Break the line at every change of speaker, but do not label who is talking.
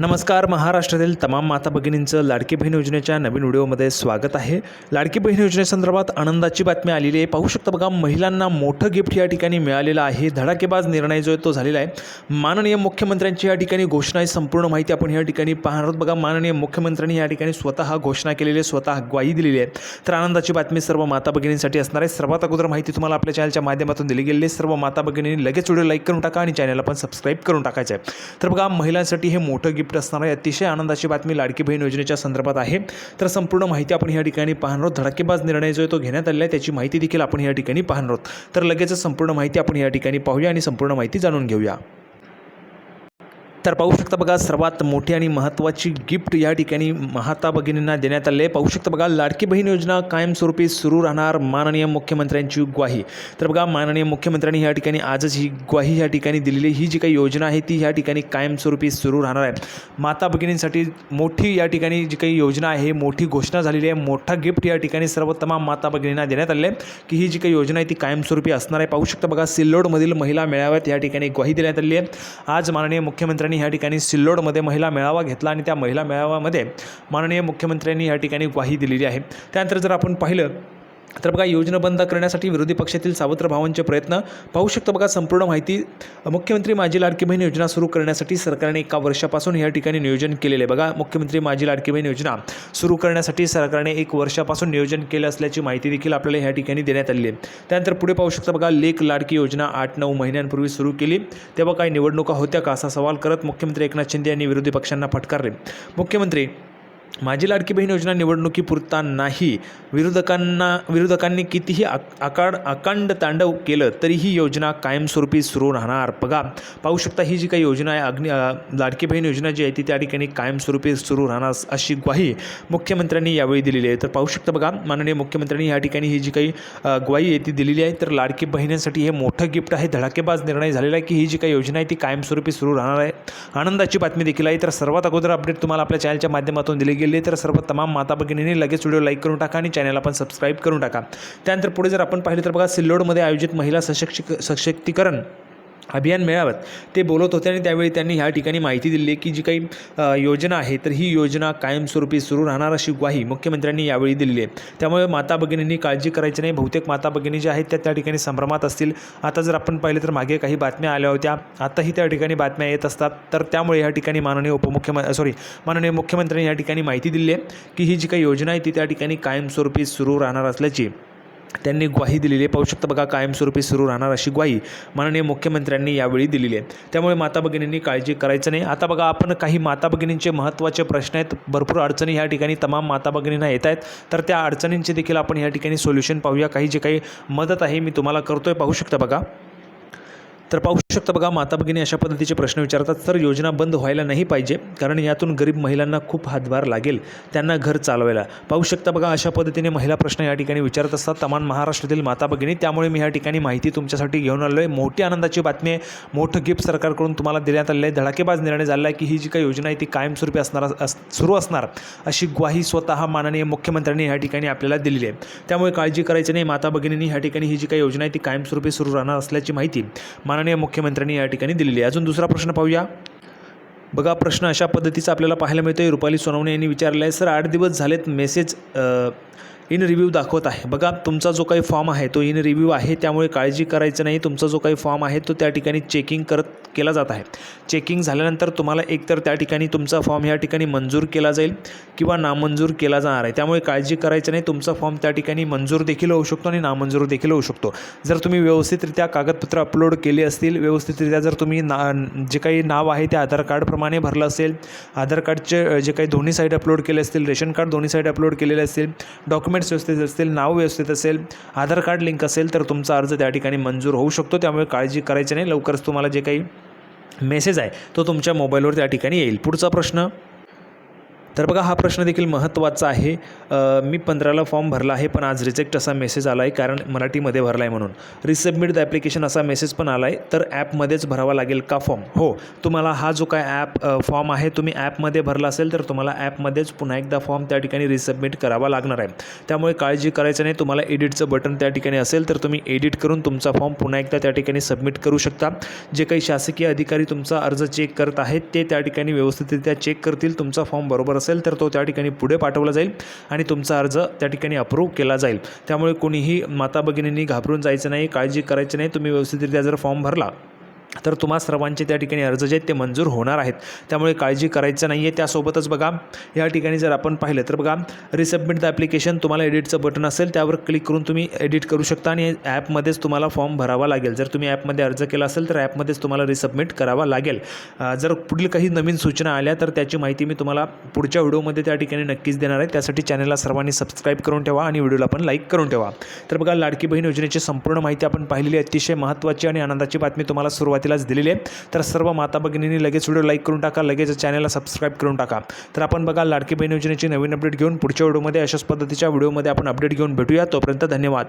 नमस्कार महाराष्ट्रातील तमाम माता भगिनींचं लाडकी बहीण योजनेच्या नवीन व्हिडिओमध्ये स्वागत आहे. लाडकी बहीण योजनेसंदर्भात आनंदाची बातमी आलेली आहे. पाहू शकता बघा महिलांना मोठं गिफ्ट या ठिकाणी मिळालेलं आहे. धडाकेबाज निर्णय जो आहे तो झालेला आहे. माननीय मुख्यमंत्र्यांची या ठिकाणी घोषणा आहे. संपूर्ण माहिती आपण या ठिकाणी पाहणार आहोत. बघा माननीय मुख्यमंत्र्यांनी या ठिकाणी स्वतः घोषणा केलेली आहे स्वतः ग्वाही दिलेली आहे. तर आनंदाची बातमी सर्व माता भगिनींसाठी असणार आहे. सर्वात अगोदर माहिती तुम्हाला आपल्या चॅनलच्या माध्यमातून दिली गेलेली आहे. सर्व माता भगिनींनी लगेच व्हिडिओ लाईक करून टाका आणि चॅनलला पण सबस्क्राईब करून टाकायचं आहे. तर बघा महिलांसाठी हे मोठं गिफ्ट असणार आहे. अतिशय आनंदाची बातमी लाडकी बहीण योजनेच्या संदर्भात आहे. तर संपूर्ण माहिती आपण या ठिकाणी पाहणार आहोत. धडाकेबाज निर्णय जो आहे तो घेण्यात आलेला आहे. त्याची माहिती देखील आपण या ठिकाणी पाहणार आहोत. तर लगेचच संपूर्ण माहिती आपण या ठिकाणी पाहूया आणि संपूर्ण माहिती जाणून घेऊया. तर पाहू शकता बघा सर्वात मोठी आणि महत्त्वाची गिफ्ट या ठिकाणी महाता भगिनींना देण्यात आले पाहू शकता बघा लाडकी बहीण योजना कायमस्वरूपी सुरू राहणार माननीय मुख्यमंत्र्यांची ग्वाही. तर बघा माननीय मुख्यमंत्र्यांनी या ठिकाणी आजच ही ग्वाही या ठिकाणी दिलेली ही जी काही योजना आहे ती या ठिकाणी कायमस्वरूपी सुरू राहणार आहे. माता भगिनींसाठी मोठी या ठिकाणी जी काही योजना आहे मोठी घोषणा झालेली आहे. मोठा गिफ्ट या ठिकाणी सर्व तमाम माता भगिनींना देण्यात आले की ही जी काही योजना आहे ती कायमस्वरूपी असणार आहे. पाहू शकता बघा सिल्लोडमधील महिला मेळाव्यात या ठिकाणी ग्वाही देण्यात आली आहे. आज माननीय मुख्यमंत्र्यांनी ह्या ठिकाणी सिल्लोडमध्ये महिला मेळावा घेतला आणि त्या महिला मेळाव्यामध्ये माननीय मुख्यमंत्र्यांनी या ठिकाणी ग्वाही दिलेली आहे. त्यानंतर जर आपण पाहिलं तर बघा योजना बंद करण्यासाठी विरोधी पक्षातील सावत्र भावांचे प्रयत्न. पाहू शकतो बघा संपूर्ण माहिती. मुख्यमंत्री माझी लाडकी बहीण योजना सुरू करण्यासाठी सरकारने एका वर्षापासून या ठिकाणी नियोजन केलेले बघा मुख्यमंत्री माझी लाडकी बहीण योजना सुरू करण्यासाठी सरकारने एक वर्षापासून नियोजन केलं असल्याची माहिती देखील आपल्याला ह्या ठिकाणी देण्यात आली आहे. त्यानंतर पुढे पाहू शकता बघा लेख लाडकी योजना आठ नऊ महिन्यांपूर्वी सुरू केली. तेव्हा काही निवडणुका होत्या का असा सवाल करत मुख्यमंत्री एकनाथ शिंदे यांनी विरोधी पक्षांना फटकारले. मुख्यमंत्री माझी लाडकी बहीण योजना निवडणुकीपुरता नाही विरोधकांना विरोधकांनी कितीही आक आकाड अकांड तांडव केलं तरी ही योजना कायमस्वरूपी सुरू राहणार. बघा पाहू शकता ही जी काही योजना आहे अग्नि लाडकी बहीण योजना जी आहे ती त्या ठिकाणी कायमस्वरूपी सुरू राहणार अशी ग्वाही मुख्यमंत्र्यांनी यावेळी दिलेली आहे. तर पाहू शकता बघा माननीय मुख्यमंत्र्यांनी या ठिकाणी ही जी काही ग्वाही आहे ती दिलेली आहे. तर लाडकी बहिणींसाठी हे मोठं गिफ्ट आहे धडाकेबाज निर्णय झालेला आहे की ही जी काही योजना आहे ती कायमस्वरूपी सुरू राहणार आहे. आनंदाची बातमी देखील आहे. तर सर्वात अगोदर अपडेट तुम्हाला आपल्या चॅनलच्या माध्यमातून दिली गेली तर सर्व तमाम माता भगिनींनी लगेच व्हिडिओ लाईक करून टाका आणि चॅनलला पण सबस्क्राईब करून टाका. त्यानंतर पुढे जर आपण पाहिलं तर बघा सिल्लोडमध्ये आयोजित महिला सशक्ती सशक्तीकरण अभियान मेळाव्यात ते बोलत होते आणि त्यावेळी त्यांनी ह्या ठिकाणी माहिती दिली की जी काही योजना आहे तर ही योजना कायमस्वरूपी सुरू राहणार अशी ग्वाही मुख्यमंत्र्यांनी यावेळी दिलेली आहे. त्यामुळे माता भगिनींनी काळजी करायची नाही. बहुतेक माता भगिनी ज्या आहेत त्या त्या ठिकाणी संभ्रमात असतील. आता जर आपण पाहिलं तर मागे काही बातम्या आल्या होत्या. आताही त्या ठिकाणी बातम्या येत असतात. तर त्यामुळे या ठिकाणी माननीय उपमुख्यमंत्री सॉरी माननीय मुख्यमंत्र्यांनी या ठिकाणी माहिती दिली आहे की ही जी काही योजना आहे ती त्या ठिकाणी कायमस्वरूपी सुरू राहणार असल्याची. त्यांनी ग्वाही दिलेली आहे. पाहू शकता बघा कायमस्वरूपी सुरू राहणार अशी ग्वाही माननीय मुख्यमंत्र्यांनी यावेळी दिलेली आहे. त्यामुळे माता भगिनींनी काळजी करायचं नाही. आता बघा आपण काही माता भगिनींचे महत्त्वाचे प्रश्न आहेत. भरपूर अडचणी ह्या ठिकाणी तमाम माता भगिनींना येत आहेत. तर त्या अडचणींचे देखील आपण या ठिकाणी सोल्युशन पाहूया. काही जे काही मदत आहे मी तुम्हाला करतोय. पाहू शकता बघा. तर पाहू शकता बघा माता भगिनी अशा पद्धतीचे प्रश्न विचारतात तर योजना बंद व्हायला नाही पाहिजे कारण यातून गरीब महिलांना खूप हातभार लागेल त्यांना घर चालवायला. पाहू शकता बघा अशा पद्धतीने महिला प्रश्न या ठिकाणी विचारत असतात. तमाम महाराष्ट्रातील माता भगिनी त्यामुळे मी या ठिकाणी माहिती तुमच्यासाठी घेऊन आलो आहे मोठी आनंदाची बातमी आहे. मोठं गिफ्ट सरकारकडून तुम्हाला देण्यात आलेलं आहे. धडाकेबाज निर्णय झाला आहे की ही जी काही योजना आहे ती कायमस्वरूपी असणार अस सुरू असणार अशी ग्वाही स्वतः माननीय मुख्यमंत्र्यांनी या ठिकाणी आपल्याला दिलेली आहे. त्यामुळे काळजी करायची नाही. माता भगिनींनी ह्या ठिकाणी ही जी काही योजना आहे ती कायमस्वरूपी सुरू राहणार असल्याची माहिती माननीय मुख्यमंत्र्यांनी या ठिकाणी दिलेली आहे. अजून दुसरा प्रश्न पाहूया. बघा प्रश्न अशा पद्धतीचा आपल्याला पाहायला मिळतो आहे रुपाली सोनवणे यांनी विचारलं आहे सर आठ दिवस झालेत मेसेज इन रिव्ह्यू दाखवत आहे. बघा तुमचा जो काही फॉर्म आहे तो इन रिव्ह्यू आहे त्यामुळे काळजी करायचं नाही. तुमचा जो काही फॉर्म आहे तो त्या ठिकाणी चेकिंग करत केला जात आहे. चेकिंग झाल्यानंतर तुम्हाला एकतर त्या ठिकाणी तुमचा फॉर्म या ठिकाणी मंजूर केला जाईल किंवा नामंजूर केला जाणार आहे. त्यामुळे काळजी करायचं नाही. तुमचा फॉर्म त्या ठिकाणी मंजूर देखील होऊ शकतो आणि नामंजूर देखील होऊ शकतो. जर तुम्ही व्यवस्थितरित्या कागदपत्र अपलोड केली असतील व्यवस्थितरित्या जर तुम्ही ना जे काही नाव आहे ते आधार कार्डप्रमाणे भरलं असेल आधार कार्डचे जे काही दोन्ही साईड अपलोड केले असतील रेशन कार्ड दोन्ही साईड अपलोड केलेले असतील डॉक्युमेंट डॉक्युमेंट्स व्यवस्थित असतील नाव व्यवस्थित असेल आधार कार्ड लिंक असेल तर तुमचा अर्ज त्या ठिकाणी मंजूर होऊ शकतो. त्यामुळे काळजी करायची नाही. लवकरच तुम्हाला जे काही मेसेज आहे तो तुमच्या मोबाईलवर त्या ठिकाणी येईल. पुढचा प्रश्न तर बघा हा प्रश्न देखील महत्त्वाचा आहे. मी पंधराला फॉर्म भरला आहे पण आज रिजेक्ट असा मेसेज आला आहे कारण मराठीमध्ये भरला आहे म्हणून. रिसबमिट द ॲप्लिकेशन असा मेसेज पण आला आहे तर ॲपमध्येच भरावा लागेल का फॉर्म हो तुम्हाला हा जो काय ॲप फॉर्म आहे तुम्ही ॲपमध्ये भरला असेल तर तुम्हाला ॲपमध्येच पुन्हा एकदा फॉर्म त्या ठिकाणी रिसबमिट करावा लागणार आहे. त्यामुळे काळजी करायचं नाही तुम्हाला एडिटचं बटन त्या ठिकाणी असेल तर तुम्ही एडिट करून तुमचा फॉर्म पुन्हा एकदा त्या ठिकाणी सबमिट करू शकता. जे काही शासकीय अधिकारी तुमचा अर्ज चेक करत आहेत ते त्या ठिकाणी व्यवस्थितरित्या चेक करतील तुमचा फॉर्म बरोबर असेल तर तो त्या ठिकाणी पुढे पाठवला जाईल आणि तुमचा अर्ज त्या ठिकाणी अप्रूव्ह केला जाईल. त्यामुळे कोणीही माता भगिनींनी घाबरून जायचं नाही काळजी करायची नाही तुम्ही व्यवस्थितरित्या जर फॉर्म भरला तर तुम्हा सर्वांचे त्या ठिकाणी अर्ज जे आहेत ते मंजूर होणार आहेत. त्यामुळे काळजी करायचं नाही आहे त्यासोबतच बघा या ठिकाणी जर आपण पाहिलं तर बघा रिसबमिट द ॲप्लिकेशन तुम्हाला एडिटचं बटन असेल त्यावर क्लिक करून तुम्ही एडिट करू शकता आणि ॲपमध्येच तुम्हाला फॉर्म भरावा लागेल. जर तुम्ही ॲपमध्ये अर्ज केला असेल तर ॲपमध्येच तुम्हाला रिसबमिट करावा लागेल. जर पुढील काही नवीन सूचना आल्या तर त्याची माहिती मी तुम्हाला पुढच्या व्हिडिओमध्ये त्या ठिकाणी नक्कीच देणार आहे. त्यासाठी चॅनलला सर्वांनी सबस्क्राईब करून ठेवा आणि व्हिडिओला पण लाईक करून ठेवा. तर बघा लाडकी बहीण योजनेची संपूर्ण माहिती आपण पाहिलेली अतिशय महत्त्वाची आणि आनंदाची बातमी तुम्हाला सुरुवात सुरुवातीलाच दिलेली आहे. तर सर्व माता भगिनींनी लगेच व्हिडिओ लाईक करून टाका लगेच चॅनलला सबस्क्राईब करून टाका. तर आपण बघा लाडकी बहीण योजनेची नवीन अपडेट घेऊन पुढच्या व्हिडिओमध्ये अशाच पद्धतीच्या व्हिडिओमध्ये आपण अपडेट घेऊन भेटूया. तोपर्यंत धन्यवाद.